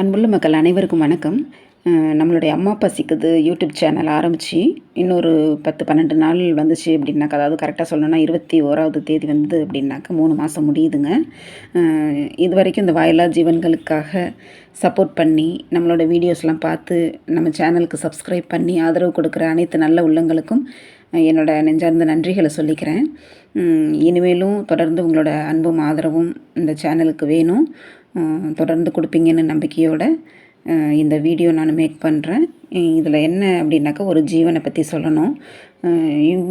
அன்புள்ள மக்கள் அனைவருக்கும் வணக்கம். நம்மளுடைய அம்மா பசிக்குது யூடியூப் சேனல் ஆரம்பித்து இன்னொரு பத்து பன்னெண்டு நாள் வந்துச்சு அப்படின்னாக்கா அதாவது கரெக்டாக சொல்லணும்னா இருபத்தி ஓராவது தேதி வந்தது அப்படின்னாக்கா மூணு மாதம் முடியுதுங்க. இது வரைக்கும் இந்த வாயிலா ஜீவன்களுக்காக சப்போர்ட் பண்ணி நம்மளோட வீடியோஸ்லாம் பார்த்து நம்ம சேனலுக்கு சப்ஸ்கிரைப் பண்ணி ஆதரவு கொடுக்குற அனைத்து நல்ல உள்ளங்களுக்கும் என்னோட நெஞ்சார்ந்த நன்றிகளை சொல்லிக்கிறேன். இனிமேலும் தொடர்ந்து உங்களோட அன்பும் ஆதரவும் இந்த சேனலுக்கு வேணும். தொடர்ந்து கொடுப்பீங்கன்னு நம்பிக்கையோடு இந்த வீடியோ நான் மேக் பண்ணுறேன் இதில் என்ன அப்படின்னாக்கா ஒரு ஜீவனை பற்றி சொல்லணும்.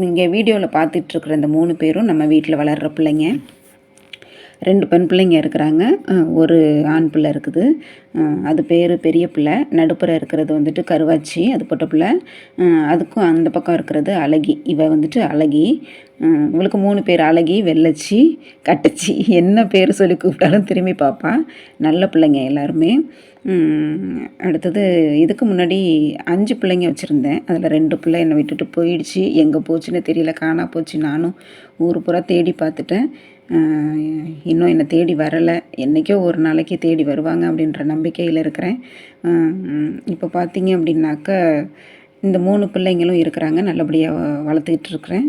இங்கே வீடியோவில் பார்த்துட்ருக்குற இந்த மூணு பேரும் நம்ம வீட்டில் வளர்கிற பிள்ளைங்க. ரெண்டு பெண் பிள்ளைங்க இருக்கிறாங்க. ஒரு ஆண் பிள்ளை இருக்குது. அது பேர் பெரிய பிள்ளை. நடுப்புற இருக்கிறது வந்துட்டு கருவாச்சி அது பொட்ட பிள்ளை. அதுக்கும் அந்த பக்கம் இருக்கிறது அழகி. இவ வந்துட்டு அழகி. இவளுக்கு மூணு பேர் அழகி வெள்ளச்சி கட்டச்சி. என்ன பேர் சொல்லி கூப்பிட்டாலும் திரும்பி பார்ப்பா நல்ல பிள்ளைங்க எல்லாருமே. அடுத்தது இதுக்கு முன்னாடி அஞ்சு பிள்ளைங்க வச்சுருந்தேன். அதில் ரெண்டு பிள்ளை என்னை விட்டுட்டு போயிடுச்சு. எங்கே போச்சுன்னு தெரியல. காணா போச்சு. நானும் ஊர் பூரா தேடி பார்த்துட்டேன். இன்னும் என்னை தேடி வரலை. என்றைக்கோ ஒரு நாளைக்கு தேடி வருவாங்க அப்படின்ற நம்பிக்கையில் இருக்கிறேன். இப்போ பார்த்தீங்க அப்படின்னாக்க இந்த மூணு பிள்ளைங்களும் இருக்கிறாங்க. நல்லபடியாக வளர்த்துக்கிட்டு இருக்கிறேன்.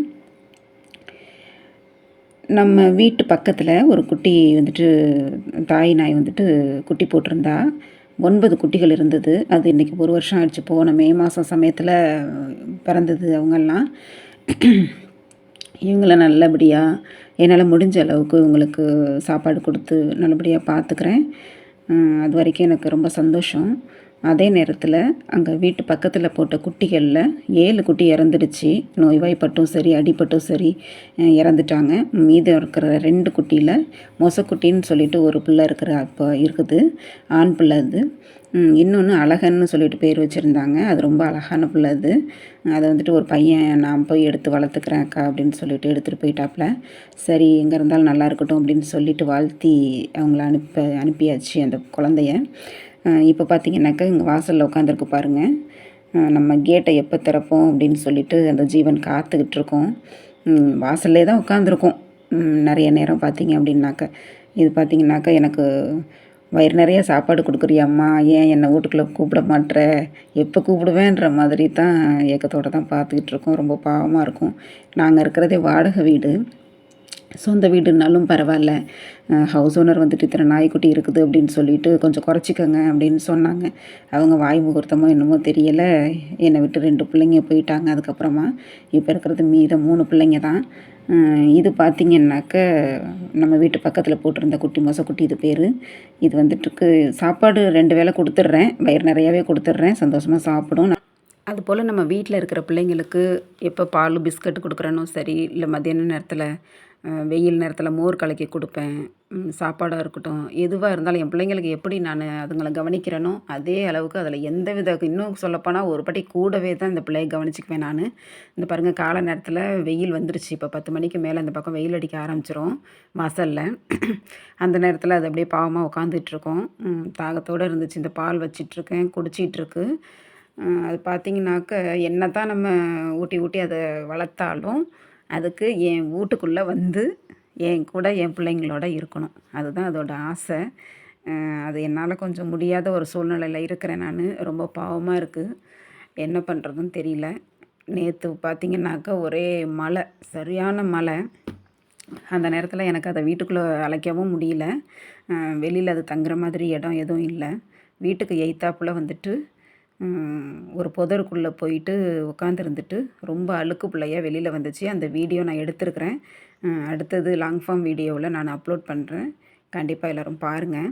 நம்ம வீட்டு பக்கத்தில் ஒரு குட்டி வந்துட்டு தாய் நாய் வந்துட்டு குட்டி போட்டிருந்தா ஒன்பது குட்டிகள் இருந்தது. அது இன்றைக்கி ஒரு வருஷம் ஆயிடுச்சு போன மே மாதம் சமயத்தில் பிறந்தது அவங்கெல்லாம். இவங்கள நல்லபடியாக என்னால் முடிஞ்ச அளவுக்கு இவங்களுக்கு சாப்பாடு கொடுத்து நல்லபடியாக பார்த்துக்கிறேன் அது வரைக்கும் எனக்கு ரொம்ப சந்தோஷம். அதே நேரத்தில் அங்கே வீட்டு பக்கத்தில் போட்ட குட்டிகளில் ஏழு குட்டி இறந்துடுச்சு. நோய்வாய்ப்பட்டும் சரி அடிப்பட்டும் சரி இறந்துட்டாங்க. மீதம் இருக்கிற ரெண்டு குட்டியில் மொசக்குட்டின்னு சொல்லிட்டு ஒரு பிள்ளை இருக்கிற அப்போ இருக்குது. ஆண் பிள்ளை அது. இன்னொன்று அழகன்னு சொல்லிட்டு பேர் வச்சுருந்தாங்க. அது ரொம்ப அழகான பிள்ளை அது. அதை வந்துட்டு ஒரு பையன் நான் போய் எடுத்து வளர்த்துக்கிறேன் அக்கா அப்படின்னு சொல்லிட்டு எடுத்துகிட்டு போயிட்டாப்புல. சரி எங்கே இருந்தாலும் நல்லா இருக்கட்டும் அப்படின்னு சொல்லிட்டு வாழ்த்தி அவங்கள அனுப்ப அனுப்பியாச்சு அந்த குழந்தைய. இப்போ பார்த்தீங்கன்னாக்கா இங்கே வாசலில் உட்காந்துருக்கு பாருங்கள் நம்ம கேட்டை எப்போ திறப்போம் அப்படின்னு சொல்லிட்டு அந்த ஜீவன் காத்துக்கிட்டு இருக்கோம். வாசல்லே தான் உட்காந்துருக்கோம் நிறைய நேரம் பார்த்தீங்க அப்படின்னாக்க. இது பார்த்தீங்கன்னாக்கா எனக்கு வயிறு நிறைய சாப்பாடு கொடுக்குறியம்மா ஏன் என்னை வீட்டுக்குள்ளே கூப்பிட மாட்ற? எப்போ கூப்பிடுவேன்ற மாதிரி தான் ஏக்கத்தோடு தான் பார்த்துக்கிட்டு இருக்கோம். ரொம்ப பாவமாக இருக்கும். நாங்கள் இருக்கிறதே வாடகை வீடு. சொந்த வீடுனாலும் பரவாயில்ல. ஹவுஸ் ஓனர் வந்துட்டு இத்தனை நாய்க்குட்டி இருக்குது அப்படின்னு சொல்லிட்டு கொஞ்சம் குறைச்சிக்கோங்க அப்படின்னு சொன்னாங்க. அவங்க வாய் முகூர்த்தமோ என்னமோ தெரியலை. என்னை விட்டு ரெண்டு பிள்ளைங்க போயிட்டாங்க. அதுக்கப்புறமா இப்போ இருக்கிறது மீதம் மூணு பிள்ளைங்க தான். இது பார்த்திங்கன்னாக்க நம்ம வீட்டு பக்கத்தில் போட்டிருந்த குட்டி மொசக்குட்டி இது பேர். இது வந்துட்டுருக்கு. சாப்பாடு ரெண்டு வேளை கொடுத்துட்றேன். வயிறு நிறையாவே கொடுத்துட்றேன். சந்தோஷமாக சாப்பிடும். அதுபோல் நம்ம வீட்டில் இருக்கிற பிள்ளைங்களுக்கு எப்போ பால் பிஸ்கட் கொடுக்குறனோ சரி இல்லை மதியான நேரத்தில் வெயில் நேரத்தில் மோர் கலக்கி கொடுப்பேன். சாப்பாடாக இருக்கட்டும். எதுவாக இருந்தாலும் என் பிள்ளைங்களுக்கு எப்படி நான் அதுங்களை கவனிக்கிறேனோ அதே அளவுக்கு அதில் எந்த வித இன்னும் சொல்லப்போனால் ஒரு பட்டி கூடவே தான் இந்த பிள்ளையை கவனிச்சிக்குவேன் நான். இந்த பாருங்கள் காலை நேரத்தில் வெயில் வந்துருச்சு. இப்போ பத்து மணிக்கு மேலே இந்த பக்கம் வெயில் அடிக்க ஆரம்பிச்சிரும். வாசலில். அந்த நேரத்தில் அது அப்படியே பாவமாக உட்காந்துட்ருக்கோம் தாகத்தோடு இருந்துச்சு. இந்த பால் வச்சிட்ருக்கேன் குடிச்சிகிட்ருக்கு அது பார்த்திங்கனாக்க என்ன தான் நம்ம ஊட்டி ஊட்டி அதை வளர்த்தாலும் அதுக்கு என் வீட்டுக்குள்ளே வந்து என் கூட என் பிள்ளைங்களோட இருக்கணும். அதுதான் அதோட ஆசை. அது என்னால் கொஞ்சம் முடியாத ஒரு சூழ்நிலையில் இருக்கிறேன் நான். ரொம்ப பாவமாக இருக்குது என்ன பண்ணுறதுன்னு தெரியல. நேற்று பார்த்திங்கனாக்கா ஒரே மழை சரியான மழை. அந்த நேரத்தில் எனக்கு அதை வீட்டுக்குள்ளே அழைக்கவும் முடியல. வெளியில் அது தங்குற மாதிரி இடம் எதுவும் இல்லை. வீட்டுக்கு எய்த்தாப்புல வந்துட்டு ஒரு புதருக்குள்ளே போயிட்டு உட்காந்துருந்துட்டு ரொம்ப அழுக்கு பிள்ளையாக வெளியில் வந்துச்சு. அந்த வீடியோ நான் எடுத்திருக்கிறேன். அடுத்தது லாங் ஃபார்ம் வீடியோவில் நான் அப்லோட் பண்ணுறேன் கண்டிப்பாக எல்லோரும் பாருங்கள்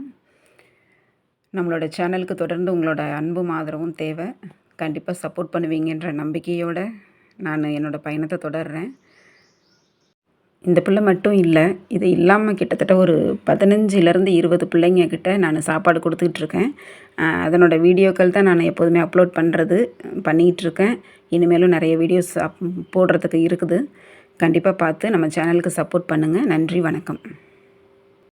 நம்மளோட சேனலுக்கு தொடர்ந்து உங்களோட அன்பும் ஆதரவும் தேவை. கண்டிப்பாக சப்போர்ட் பண்ணுவீங்கன்ற நம்பிக்கையோடு நான் என்னோடய பயணத்தை தொடர்கிறேன் இந்த பிள்ளை மட்டும் இல்லை இது இல்லாமல் கிட்டத்தட்ட ஒரு பதினஞ்சுலேருந்து இருபது பிள்ளைங்க கிட்ட நான் சாப்பாடு கொடுத்துக்கிட்ருக்கேன் அதனோட வீடியோக்கள் தான் நான் எப்போதுமே அப்லோட் பண்ணுறது பண்ணிக்கிட்டுருக்கேன் இனிமேலும் நிறைய வீடியோஸ் அப் போடுறதுக்கு இருக்குது. கண்டிப்பாக பார்த்து நம்ம சேனலுக்கு சப்போர்ட் பண்ணுங்கள் நன்றி வணக்கம்.